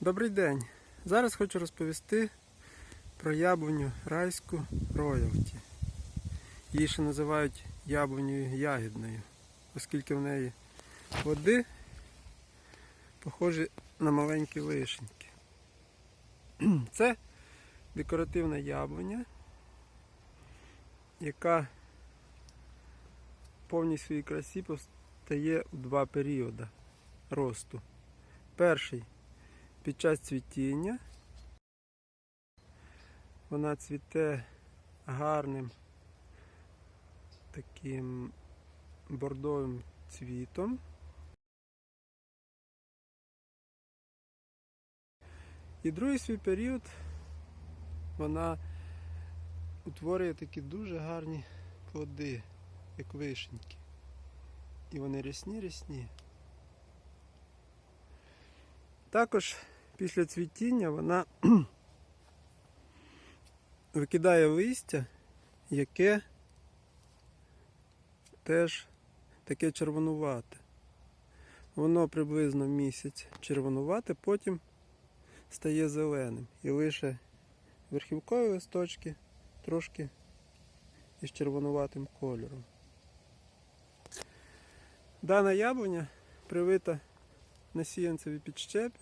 Добрий день! Зараз хочу розповісти про яблуню райську роялті. Її ще називають яблунею ягідною, оскільки в неї води похожі на маленькі лишеньки. Це декоративна яблуня, яка в повній своїй красі постає у два періоди росту. Перший під час цвітіння. Вона цвіте гарним таким бордовим цвітом. І другий свій період вона утворює такі дуже гарні плоди, як вишеньки. І вони рясні-рясні. Також після цвітіння вона викидає листя, яке теж таке червонувате. Воно приблизно місяць червонувате, потім стає зеленим. І лише верхівкові листочки трошки із червонуватим кольором. Дана яблуня привита на сіянцеві підщепі,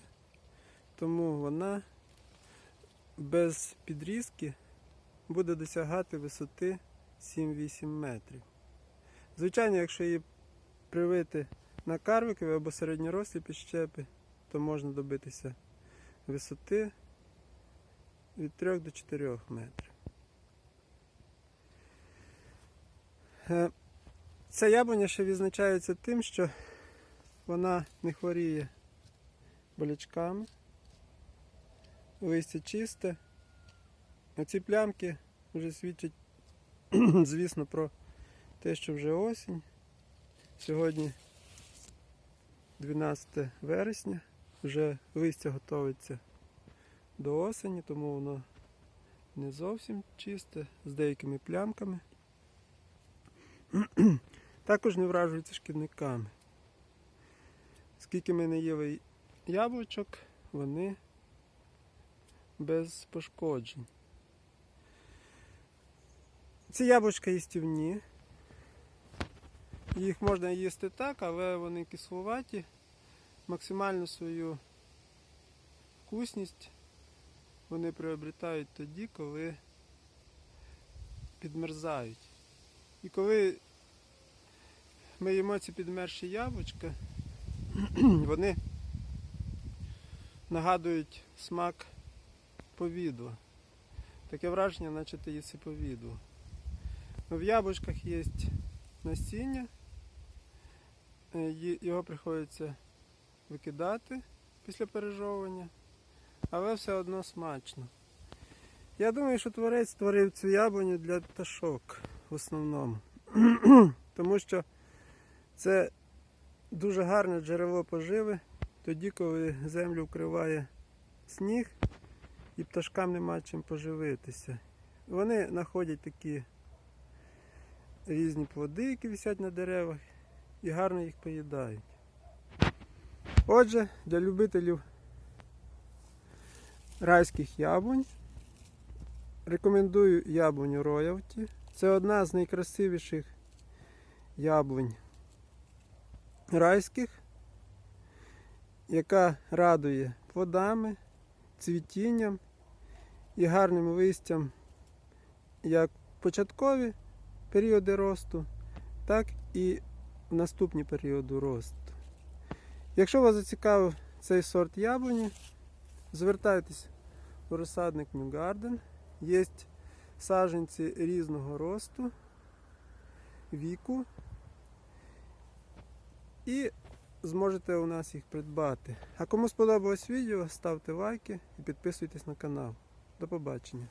тому вона без підрізки буде досягати висоти 7-8 метрів. Звичайно, якщо її привити на карвикові або середньорослі підщепи, то можна добитися висоти від 3 до 4 метрів. Е, Ця яблуня ще відзначається тим, що вона не хворіє болячками, листя чисте. Оці плямки вже свідчать, звісно, про те, що вже осінь. Сьогодні 12 вересня, вже листя готується до осені, тому воно не зовсім чисте, з деякими плямками. Також не вражується шкідниками. Скільки ми не їли яблучок, вони без пошкоджень. Ці яблучка їстівні. Їх можна їсти так, але вони кисловаті. Максимальну свою вкусність вони приобретають тоді, коли підмерзають. І коли ми їмо ці підмерші яблучка, вони нагадують смак повідла. Таке враження, наче ти їси повідло. Ну, В яблучках є насіння, е, його приходиться викидати після пережовування, але все одно смачно. Я думаю, що творець створив цю яблуню для пташок в основному. Тому що це дуже гарне джерело поживи тоді, коли землю вкриває сніг і пташкам нема чим поживитися. Вони знаходять такі різні плоди, які висять на деревах, і гарно їх поїдають. Отже, для любителів райських яблунь рекомендую яблуню роялті. Це одна з найкрасивіших яблунь райських, яка радує плодами, цвітінням і гарним листям як початкові періоди росту, так і в наступні періоди росту. Якщо вас зацікавив цей сорт яблуні, звертайтесь у розсадник New Garden. Є саджанці різного росту, віку. І зможете у нас їх придбати. А кому сподобалось відео, ставте лайки і підписуйтесь на канал. До побачення.